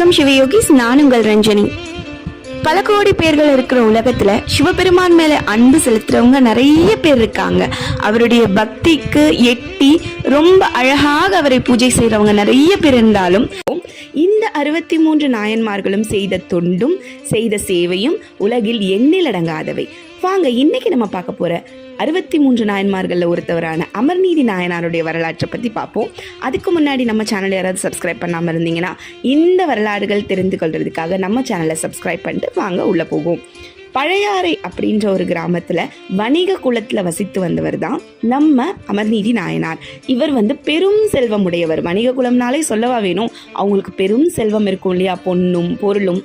வணக்கம் சிவயோகிஸ் நான் உங்கள் ரஞ்சனி. பல கோடி பேர்கள் இருக்கிற உலகத்துல சிவபெருமான் மேல அன்பு செலுத்துறவங்க நிறைய பேர் இருக்காங்க. அவருடைய பக்திக்கு எட்டி ரொம்ப அழகாக அவரை பூஜை செய்றவங்க நிறைய பேர் இருந்தாலும் இந்த அறுபத்தி மூன்று நாயன்மார்களும் செய்த தொண்டும் செய்த சேவையும் உலகில் எண்ணிலடங்காதவை வாங்க இன்னைக்கு நம்ம பார்க்க போற அறுபத்தி மூன்று நாயன்மார்களில் ஒருத்தவரான அமர்நீதி நாயனாருடைய வரலாற்றை பற்றி பார்ப்போம். அதுக்கு முன்னாடி நம்ம சேனல் யாராவது சப்ஸ்கிரைப் பண்ணாமல் இருந்தீங்கன்னா இந்த வரலாறுகள் தெரிந்து கொள்றதுக்காக நம்ம சேனலை சப்ஸ்கிரைப் பண்ணிட்டு வாங்க உள்ளே போவோம். பழையாறை அப்படின்ற ஒரு கிராமத்துல வணிக குலத்துல வசித்து வந்தவர் தான் நம்ம அமர்நீதி நாயனார். இவர் வந்து பெரும் செல்வம் உடையவர் வணிக குலம்னாலே சொல்லவா வேணும்? அவங்களுக்கு பெரும் செல்வம் இருக்கும் இல்லையா? பொன்னும் பொருளும்.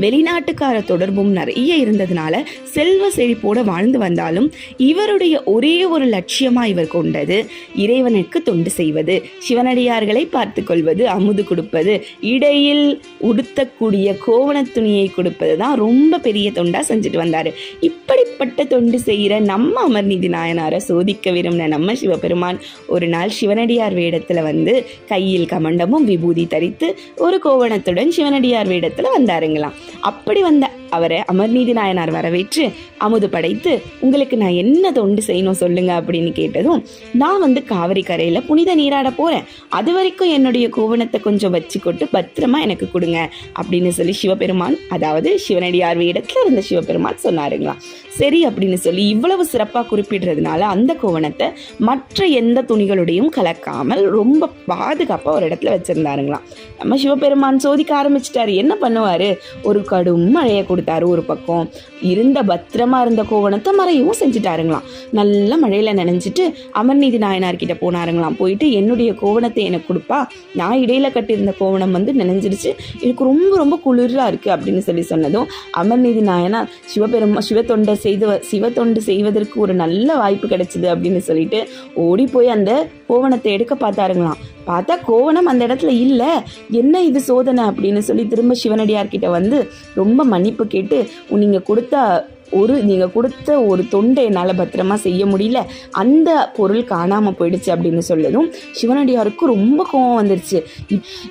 வெளிநாட்டுக்கார தொடர்பும் நிறைய இருந்ததுனால செல்வ செழிப்போட வாழ்ந்து வந்தாலும் இவருடைய ஒரே ஒரு லட்சியமா இவர் கொண்டது இறைவனுக்கு தொண்டு செய்வது சிவனடியார்களை பார்த்து கொள்வது அமுது கொடுப்பது இடையில் உடுத்தக்கூடிய கோவண துணியை கொடுப்பது தான் ரொம்ப பெரிய தொண்டா செஞ்சுட்டு வந்தாரு. இப்படிப்பட்ட தொண்டு செய்கிற நம்ம அமர்நீதி நாயனாரை சோதிக்க விரும்பின நம்ம சிவபெருமான் ஒரு நாள் சிவனடியார் வேடத்துல வந்து கையில் கமண்டமும் விபூதி தரித்து ஒரு கோவணத்துடன் சிவனடியார் வேடத்துல வந்தாருங்களாம். அப்படி வந்த அவரை அமர்நீதி நாயனார் வரவேற்று அமுது படைத்து உங்களுக்கு நான் என்ன தொண்டு செய்யணும் சொல்லுங்க அப்படின்னு கேட்டதும் நான் வந்து காவிரி கரையில் புனித நீராட போகிறேன் அது வரைக்கும் என்னுடைய கோவணத்தை கொஞ்சம் வச்சுக்கொட்டு பத்திரமா எனக்கு கொடுங்க அப்படின்னு சொல்லி சிவபெருமான் அதாவது சிவனடியார் வீடத்தில் இருந்த சிவபெருமான் சொன்னாருங்களாம். சரி அப்படின்னு சொல்லி இவ்வளவு சிறப்பாக குறிப்பிடுறதுனால அந்த கோவணத்தை மற்ற எந்த துணிகளுடையும் கலக்காமல் ரொம்ப பாதுகாப்பாக ஒரு இடத்துல வச்சுருந்தாருங்களாம். நம்ம சிவபெருமான் சோதிக்க ஆரம்பிச்சிட்டாரு. என்ன பண்ணுவார்? ஒரு கடும் மழையை கொடுத்தாரு ஒரு பக்கம். இருந்த பத்திரமா இருந்த கோவணத்தை மறையவும் செஞ்சுட்டாருங்களாம். நல்ல மழையில் நனைஞ்சிட்டு அமர்நீதி நாயனார்கிட்ட போனாருங்களாம். போயிட்டு என்னுடைய கோவணத்தை எனக்கு கொடுப்பா. நான் இடையில கட்டியிருந்த கோவணம் வந்து நினைஞ்சிருச்சு. எனக்கு ரொம்ப ரொம்ப குளிராக இருக்குது அப்படின்னு சொல்லி சொன்னதும் அமர்நீதி நாயனார் சிவபெருமா சிவத்தொண்டை செய்து சிவ தொண்டு செய்வதற்கு ஒரு நல்ல வாய்ப்பு கிடைச்சிது அப்படின்னு சொல்லிட்டு ஓடி போய் அந்த கோவணத்தை எடுக்க பார்த்தாருங்களாம். பார்த்தா கோவணம் அந்த இடத்துல இல்லை. என்ன இது சோதனை அப்படின்னு சொல்லி திரும்ப சிவனடியார்கிட்ட வந்து ரொம்ப மன்னிப்பு கேட்டு நீங்கள் கொடுத்த ஒரு நீங்கள் கொடுத்த ஒரு தொண்டை என்னால் பத்திரமா செய்ய முடியல. அந்த பொருள் காணாமல் போயிடுச்சு அப்படின்னு சொல்லதும் சிவனடியாருக்கு ரொம்ப கோவம் வந்துருச்சு.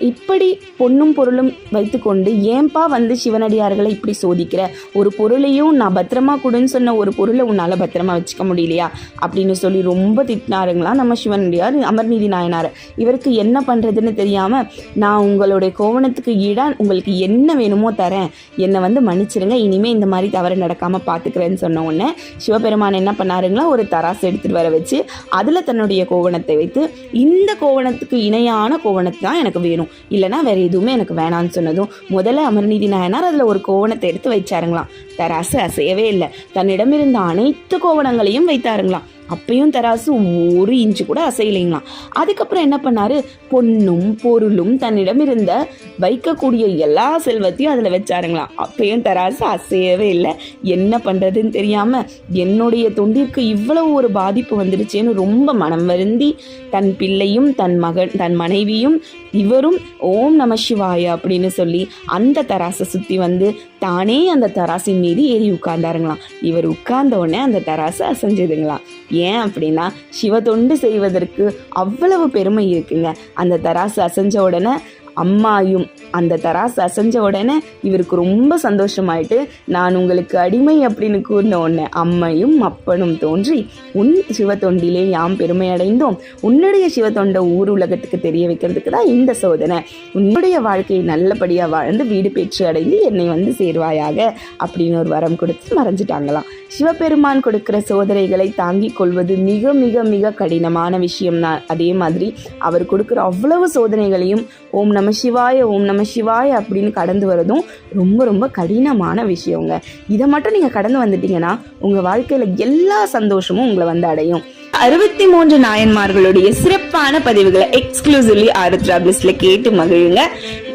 இப்படி பொண்ணும் பொருளும் வைத்துக்கொண்டு ஏன்பா வந்து சிவனடியார்களை இப்படி சோதிக்கிற? ஒரு பொருளையும் நான் பத்திரமா கொடுன்னு சொன்ன ஒரு பொருளை உன்னால் பத்திரமா வச்சுக்க முடியலையா? அப்படின்னு சொல்லி ரொம்ப திட்டினாருங்களா நம்ம சிவனடியார் அமர்நீதி நாயனார். இவருக்கு என்ன பண்ணுறதுன்னு தெரியாமல் நான் உங்களுடைய கோவணத்துக்கு ஈடாக உங்களுக்கு என்ன வேணுமோ தரேன். என்னை வந்து மன்னிச்சிருங்க இனிமேல் இந்த மாதிரி தவறு நடக்காமல் பார்த்துக்கிறேன்னு சொன்ன உடனே சிவபெருமான் என்ன பண்ணாருங்களா ஒரு தராசு எடுத்துகிட்டு வர வச்சு அதில் தன்னுடைய கோவணத்தை வைத்து இந்த கோவணத்துக்கு இணையான கோவணத்தை தான் எனக்கு வேணும். இல்லைனா வேற எதுவுமே எனக்கு வேணான்னு சொன்னதும் முதல்ல அமர்நீதி நாயனார் அதில் ஒரு கோவணத்தை எடுத்து வச்சாருங்களாம். தராசு அசையவே இல்லை. தன்னிடம் இருந்த அனைத்து கோவணங்களையும் வைத்தாருங்களாம். அப்பையும் தராசு ஒரு இன்ச்சு கூட அசையலைங்களாம். அதுக்கப்புறம் என்ன பண்ணாரு? பொன்னும் பொருளும் தன்னிடம் இருந்த வைக்கக்கூடிய எல்லா செல்வத்தையும் அதில் வச்சாருங்களாம். அப்பையும் தராசு அசையவே இல்லை. என்ன பண்ணுறதுன்னு தெரியாமல் என்னுடைய தொண்டிற்கு இவ்வளவு ஒரு பாதிப்பு வந்துடுச்சேன்னு ரொம்ப மனம் வருந்தி தன் பிள்ளையும் தன் மகன் தன் மனைவியும் இவரும் ஓம் நம சிவாய அப்படின்னு சொல்லி அந்த தராசை சுற்றி வந்து தானே அந்த தராசின் மீது ஏறி உட்கார்ந்தாருங்களாம். இவர் உட்கார்ந்த உடனே அந்த தராசு அசைஞ்சதுங்களாம். ஏன் அப்படின்னா சிவ தொண்டு செய்வதற்கு அவ்வளவு பெருமை இருக்குங்க. அந்த தராசு அசைஞ்ச உடனே அம்மாயும் அந்த தராசு அசைஞ்ச உடனே இவருக்கு ரொம்ப சந்தோஷமாயிட்டு நான் உங்களுக்கு அடிமை அப்படின்னு கூறின உடனே அம்மையும் அப்பனும் தோன்றி உன் சிவத்தொண்டிலே யாம் பெருமை அடைந்தோம் உன்னுடைய சிவத்தொண்டை ஊர் உலகத்துக்கு தெரிய வைக்கிறதுக்கு தான் இந்த சோதனை. உன்னுடைய வாழ்க்கையை நல்லபடியாக வாழ்ந்து வீடு பெற்று அடைந்து என்னை வந்து சேர்வாயாக அப்படின்னு ஒரு வரம் கொடுத்து மறைஞ்சிட்டாங்களாம். சிவபெருமான் கொடுக்கிற சோதனைகளை தாங்கிக் கொள்வது மிக மிக மிக கடினமான விஷயம் தான் அதே மாதிரி அவர் கொடுக்குற அவ்வளவு சோதனைகளையும் ஓம் நம சிவாய ஓம் நம சிவாய அப்படின்னு கடந்து வரதும் ரொம்ப ரொம்ப கடினமான விஷயங்க. இதை மட்டும் நீங்கள் கடந்து வந்துட்டீங்கன்னா உங்கள் வாழ்க்கையில் எல்லா சந்தோஷமும் உங்களை வந்து அடையும். அறுபத்தி மூன்று நாயன்மார்களுடைய சிறப்பான பதிவுகளை எக்ஸ்க்ளூசிவ்லி ஆருத்ரா பிளிஸ்ல கேட்டு மகிழுங்க.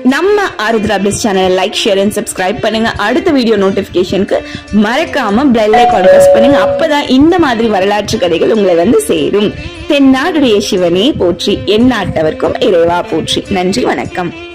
நம்ம ஆருத்ரா பிளிஸ் சேனலை லைக் ஷேர் அண்ட் சப்ஸ்கிரைப் பண்ணுங்க. அடுத்த வீடியோ நோட்டிபிகேஷனுக்கு மறக்காம பெல் ஐக்கான் பிரஸ் பண்ணுங்க. அப்பதான் இந்த மாதிரி வரலாற்று கதைகள் உங்களை வந்து சேரும். தென்னாடுடைய சிவனே போற்றி எந்நாட்டவர்க்கும் இறைவா போற்றி. நன்றி வணக்கம்.